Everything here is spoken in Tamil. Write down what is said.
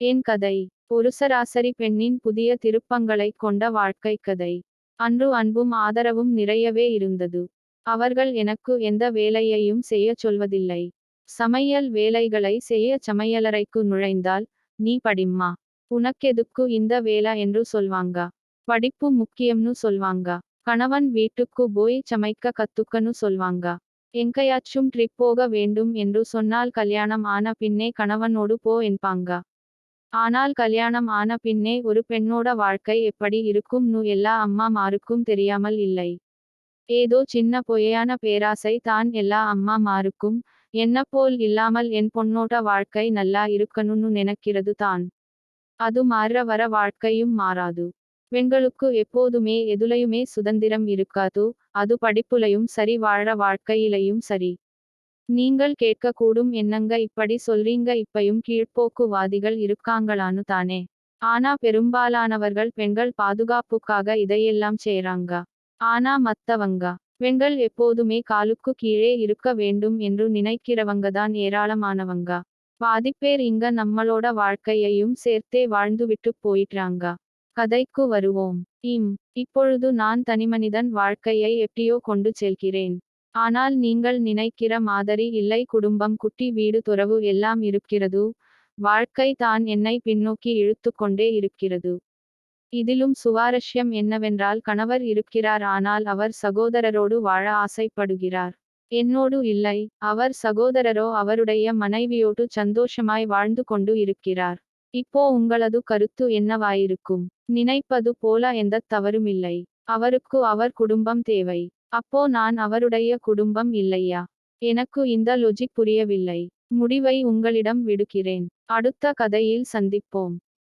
என் கதை. ஒரு சராசரி பெண்ணின் புதிய திருப்பங்களைக் கொண்ட வாழ்க்கை கதை. அன்று அன்பும் ஆதரவும் நிறையவே இருந்தது. அவர்கள் எனக்கு எந்த வேலையையும் செய்யச் சொல்வதில்லை. சமையல் வேலைகளை செய்ய சமையலறைக்கு நுழைந்தால் நீ படிம்மா? உனக்கெதுக்கு இந்த வேலை? என்று சொல்வாங்க. படிப்பு முக்கியம்னு சொல்வாங்க. கணவன் வீட்டுக்கு போய் சமைக்க கத்துக்கன்னு சொல்வாங்க. எங்கையாச்சும் ட்ரிப் போக வேண்டும் என்று சொன்னால் கல்யாணம் ஆன பின்னே கணவனோடு போ என்பாங்க. ஆனால் கல்யாணம் ஆன பின்னே ஒரு பெண்ணோட வாழ்க்கை எப்படி இருக்கும்னு எல்லா அம்மாமாருக்கும் தெரியாமல் இல்லை. ஏதோ சின்ன பொய்யான பேராசை தான் எல்லா அம்மாமாருக்கும் என்ன போல் இல்லாமல் என் பொண்ணோட வாழ்க்கை நல்லா இருக்கணும்னு நினைக்கிறது தான். அது மாற வர வாழ்க்கையும் மாறாது. பெண்களுக்கு எப்போதுமே எதுலையுமே சுதந்திரம் இருக்காது. அது படிப்புலையும் சரி வாழ வாழ்க்கையிலையும் சரி. நீங்கள் கேட்கக்கூடும் என்னங்க இப்படி சொல்றீங்க? இப்பையும் கீழ்ப்போக்குவாதிகள் இருக்காங்களான்னு தானே. ஆனா பெரும்பாலானவர்கள் பெண்கள் பாதுகாப்புக்காக இதையெல்லாம் செய்றாங்க. ஆனா மத்தவங்க பெண்கள் எப்போதுமே காலுக்கு கீழே இருக்க வேண்டும் என்று நினைக்கிறவங்க தான் ஏராளமானவங்க பாதிப்பேர் இங்க நம்மளோட வாழ்க்கையையும் சேர்த்தே வாழ்ந்துவிட்டு போயிட்டாங்க கதைக்கு வருவோம். இம் இப்பொழுது நான் தனிமனிதன் வாழ்க்கையை எப்படியோ கொண்டு செல்கிறேன். ஆனால் நீங்கள் நினைக்கிற மாதிரி இல்லை. குடும்பம் குட்டி வீடு துறவு எல்லாம் இருக்கிறது. வாழ்க்கை தான் என்னை பின்னோக்கி இழுத்துக்கொண்டே இருக்கிறது. இதிலும் சுவாரஸ்யம் என்னவென்றால் கணவர் இருக்கிறார். ஆனால் அவர் சகோதரரோடு வாழ ஆசைப்படுகிறார். என்னோடு இல்லை. அவர் சகோதரரோ அவருடைய மனைவியோடு சந்தோஷமாய் வாழ்ந்து கொண்டு இருக்கிறார். இப்போ உங்களது கருத்து என்னவாயிருக்கும்? நினைப்பது போல எந்த தவறுமில்லை அவருக்கு அவர் குடும்பம் தேவை. அப்போ நான் அவருடைய குடும்பம் இல்லையா? எனக்கு இந்த லொஜிக் புரியவில்லை. முடிவை உங்களிடம் விடுக்கிறேன். அடுத்த கதையில் சந்திப்போம்.